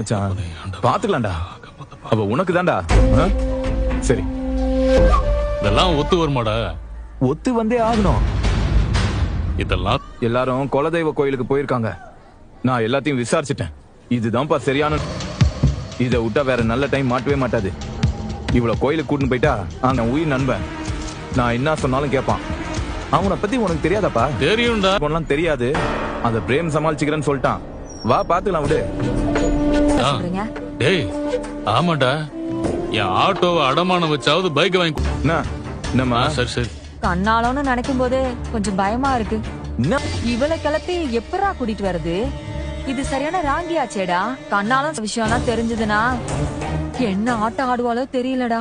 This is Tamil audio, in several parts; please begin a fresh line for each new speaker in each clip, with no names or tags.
மச்சான். பாத்துக்கலாம்டா அவ உனக்கு தான்டா சரி.
இதெல்லாம் ஒத்து வருமாடா.
ஒத்து வந்தே ஆகணும்.
இதெல்லாம்
எல்லாரும் குலதெய்வ கோயிலுக்கு போயிருக்காங்க. நான் எல்லாத்தையும் விசாரிச்சிட்டேன். இதுதான்ப்பா சரியான இதை விட்டா வேற நல்ல டைம் மாட்டவே மாட்டாது. இவ்வளவு கோயிலுக்கு கூட்டின்னு போயிட்டா அங்க உயிர் நண்பன். நான் என்ன சொன்னாலும் கேட்பான். அவனை பத்தி உனக்கு தெரியாதாப்பா?
தெரியும்டா.
தெரியாது. அந்த பிரேம் சமாளிச்சுக்கிறேன்னு சொல்லிட்டான். வா பாத்துக்கலாம் விடு.
சொல்றீங்க?
டேய் ஆமாடா என் ஆட்டோவை அடமானம் வச்சாவது பைக் வாங்கி
என்னம்மா?
ஆ, சரி சரி.
கண்ணாலோன்னு நினைக்கும் போது கொஞ்சம் பயமா இருக்கு. இவளை கிளப்பி எப்படா கூட்டிட்டு வருது இது சரியான ராங்கியாச்சேடா கண்ணாலும் விஷயம்லாம் தெரிஞ்சதுன்னா என்ன ஆட்டம் ஆடுவாளோ தெரியலடா.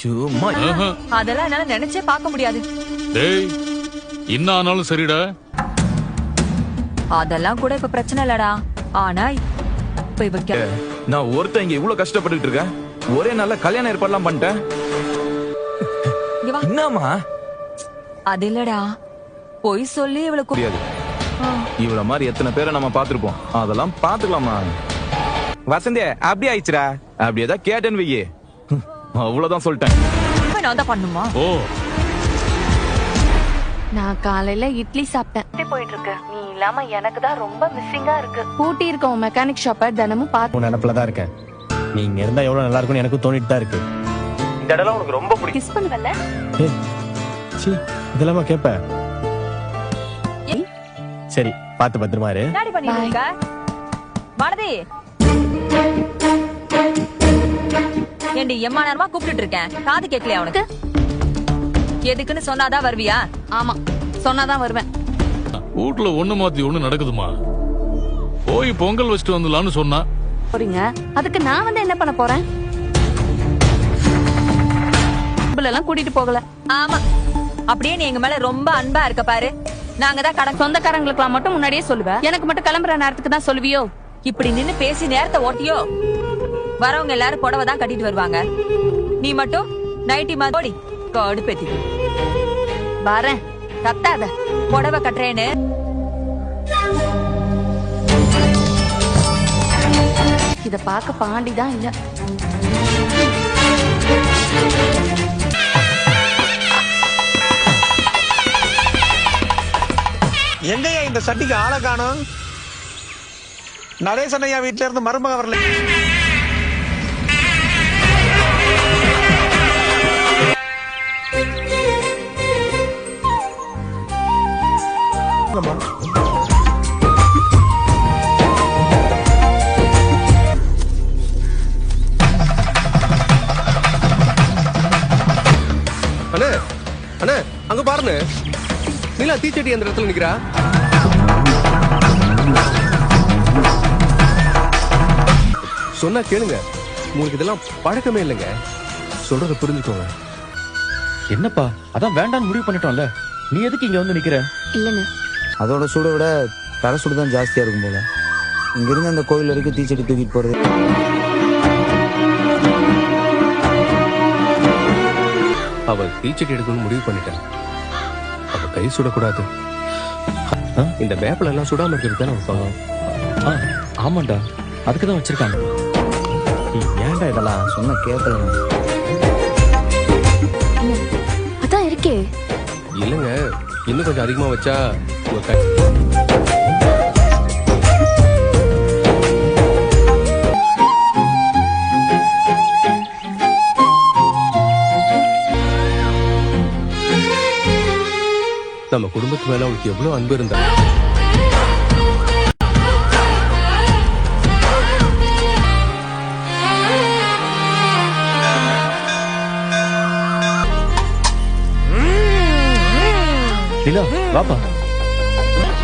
சும்மா.
அதெல்லாம் என்னால நினைச்சே பார்க்க முடியாது.
டேய் என்ன ஆனாலும் சரிடா.
அதெல்லாம் கூட இப்ப பிரச்சனை இல்லடா. ஆனா இப்ப இவ கெ-
நான் ஒருத்தன் இங்க இவ்வளவு கஷ்டப்பட்டுட்டு இருக்கேன். ஒரே நல்ல கல்யாணம் ஏற்பாடுலாம் பண்ணிட்டேன்.
இங்க வா.
என்னம்மா?
அது இல்லடா. பொய் சொல்லி இவளை கூ-
முடியாது.
ஆ.
இவ்வளவு மாதிரி எத்தனை பேரை நம்ம பாத்திருப்போம் அதெல்லாம் பாத்துக்கலாமா வசந்தே அப்படி ஆயிடுச்சுடா. அப்படி ஏதாவது கேட்டேன்னு வையே. அவ்வளவுதான் சொல்லிட்டேன்.
இப்ப நான் தான் பண்ணுமா?
ஓ
நான் காலையில இட்லி சாப்பிட்டேன்.
எப்படி போயிட்டு இருக்கு நீ இல்லாம எனக்கு தான் ரொம்ப மிஸ்ஸிங்கா இருக்கு.
பூட்டி இருக்க உன் மெக்கானிக் ஷாப்பை தினமும் பார்த்து
நினப்புல தான் இருக்கேன். நீ இங்க இருந்தா எவ்வளவு நல்லா இருக்கும்னு எனக்கும் தோணிட்டு தான் இருக்கு. இந்த இடம்லாம் உனக்கு ரொம்ப பிடிக்கும்.
கிஸ் பண்ணுவல்ல?
சீ இதெல்லாமா கேப்ப? சரி பார்த்து பத்திரமா இரு.
வானதி. ஏண்டி எம்மா நேரமா கூப்பிட்டுட்டு இருக்கேன். காது கேட்கலையா உனக்கு? எதுக்குன்னு சொன்னாதான் வருவியா?
ஆமா சொன்னாதான் வருவேன்.
வீட்டுல ஒண்ணு மாத்தி ஒண்ணு நடக்குதுமா? போய் பொங்கல் வச்சுட்டு வந்துடலாம்னு சொன்னா.
போறீங்க. அதுக்கு நான் வந்து என்ன பண்ண போறேன்? எல்லாம் கூட்டிட்டு போகல.
ஆமா. அப்படியே நீ எங்க மேல ரொம்ப அன்பா இருக்க பாரு. நாங்க தான் கடன்
சொந்தக்காரங்களுக்கெல்லாம் மட்டும் முன்னாடியே சொல்லுவேன் எனக்கு மட்டும் கிளம்புற நேரத்துக்கு தான் சொல்லுவியோ?
இப்படி நின்னு பேசி நேரத்தை ஓட்டியோ? வரவங்க எல்லாரும் புடவை தான் கட்டிட்டு வருவாங்க. நீ மட்டும் நைட்டி மாதிரி ஓடி கடுப்பேத்தி
வரேன். கத்தாத
புடவை கட்டுறேன்னு.
இத பார்க்க பாண்டி தான் இல்ல.
எங்கய்யா இந்த சட்டிக்கு ஆளை காணும்? நடேசன் ஐயா வீட்ல இருந்து மருமக வரல.
அண்ணே அண்ணே அங்க பாருங்க நீலா தீச்சட்டி அந்த இடத்துல நிக்கிறா? சொன்னா கேளுங்க. உங்களுக்கு இதெல்லாம் பழக்கமே இல்லைங்க. சொல்றத புரிஞ்சுக்கோங்க.
என்னப்பா? அதான் வேண்டாம்னு முடிவு பண்ணிட்டோம்ல. நீ எதுக்கு இங்க வந்து நிக்கிற?
இல்லன்னு
அதோட சூடை விட தலை சூடு தான் ஜாஸ்தியா இருக்கும் போல. இங்கிருந்து அந்த கோயில் வரைக்கும் தீச்சட்டி தூக்கிட்டு போறது.
அவ தீச்சட்டி எடுக்கணும்னு முடிவு பண்ணிட்டேன் அவ கை சுடக்கூடாது.
ஆ?
இந்த வேப்பில எல்லாம் சுடாம இருக்கிறது தான்
ஆ ஆமாண்டா. அதுக்கு தான் வச்சிருக்காங்க. ஏன்டா இதெல்லாம்?
சொன்ன கேட்கல
அதான் இருக்கே.
இல்லைங்க இன்னும் கொஞ்சம் அதிகமா வச்சா உங்க கை நம்ம குடும்பத்து மேல அவளுக்கு எவ்வளவு அன்பு இருந்தா?
நிலா வாப்பா.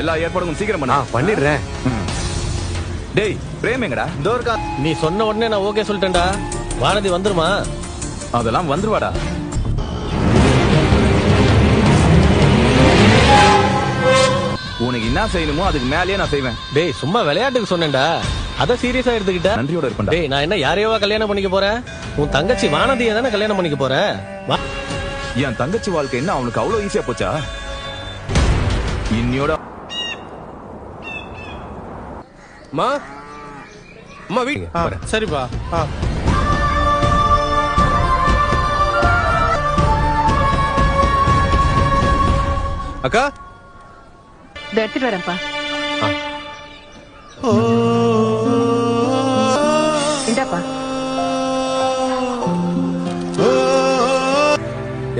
எல்லா ஏற்பாடுகளும் சீக்கிரம் பண்ண.
பண்ணிடுறேன்.
டேய் பிரேம் எங்கடா?
நீ சொன்ன உடனே நான் ஓகே சொல்லிட்டேன்டா. வானதி வந்துருமா?
அதெல்லாம் வந்துருவாடா. உனக்கு என்ன செய்யணுமோ அதுக்கு மேலேயே நான் செய்வேன்.
டேய் சும்மா விளையாட்டுக்கு சொன்னேன்டா. அத சீரியஸா எடுத்துக்கிட்ட.
நன்றியோட இருப்பேன்டா.
டேய் நான் என்ன யாரையோவா கல்யாணம் பண்ணிக்க போறேன்? உன் தங்கச்சி வானதியை தானே கல்யாணம் பண்ணிக்க போறேன் வா.
என் தங்கச்சி வாழ்க்கை என்ன அவனுக்கு அவ்வளவு ஈஸியா போச்சா? இன்னியோட
அம்மா அம்மா வீடு
சரிப்பா. ஆ.
அக்கா.
இதை எடுத்துட்டு வரேன்ப்பா. இந்தாப்பா.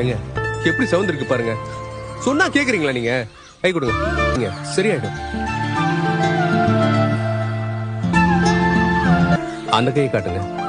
ஏங்க எப்படி சவுந்திருக்கு பாருங்க. சொன்னா கேக்குறீங்களா நீங்க? கை கொடுங்க. நீங்க சரியாயிடும். அந்த கையை காட்டுங்க.